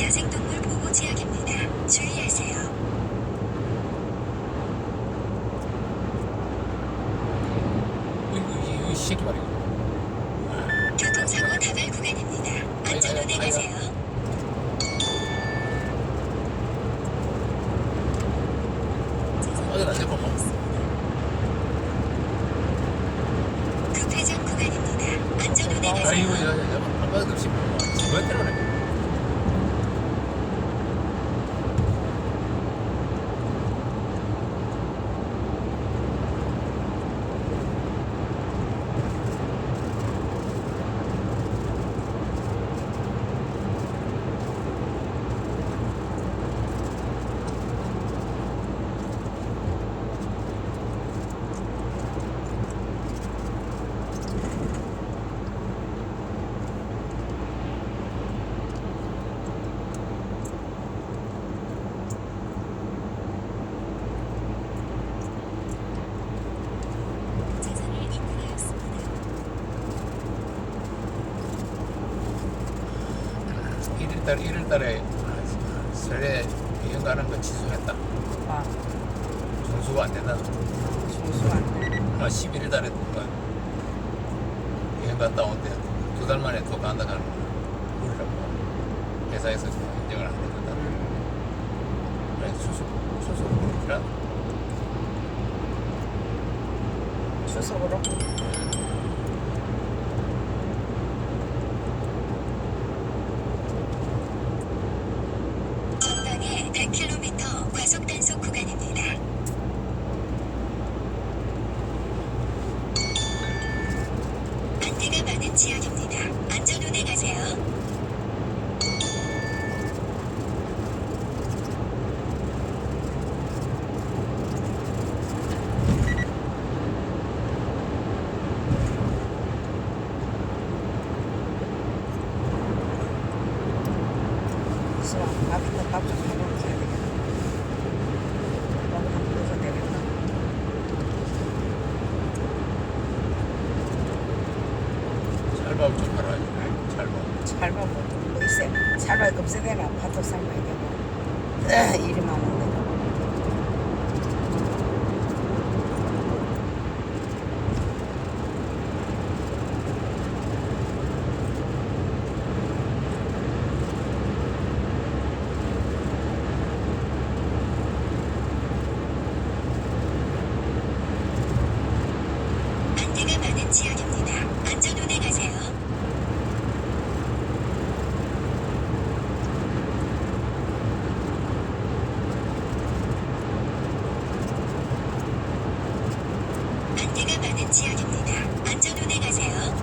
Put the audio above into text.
야생동물 보호 지역입니다. 주의하세요. 이, 이, 이 새끼 말이야. 교통사고 다발 구간입니다. 안전운행 하세요. 어디 안 잡고 뭐. 급회전 구간입니다. 안전운행 아이고, 하세요. 야, 야, 야, 한바닥 없이 뭐, 때문에. 1일달, 1일달에 설레 여행 가는 거 취소했다. 아, 정수가 안 된다. 중수한 아, 11일달에 여행 갔다 온대. 두 달 만에 또 간다 가는 거야. 우리라고. 회사에서 인정을 안 해준다. 그래, 수습, 수습, 그런 추석으로 지역입니다. 안전운행 하세요. 수학 밥인데 밥좀 해놓고 해야 되겠다. 너무 힘들어서 되겠다. 찰밥 좀 팔아야지. 찰밥. 뭐 있어? 찰밥 검색되나? 파도 삶아야 되고. 일이 많은데. 안내가 많은 지역입니다. 안전 운행하세요.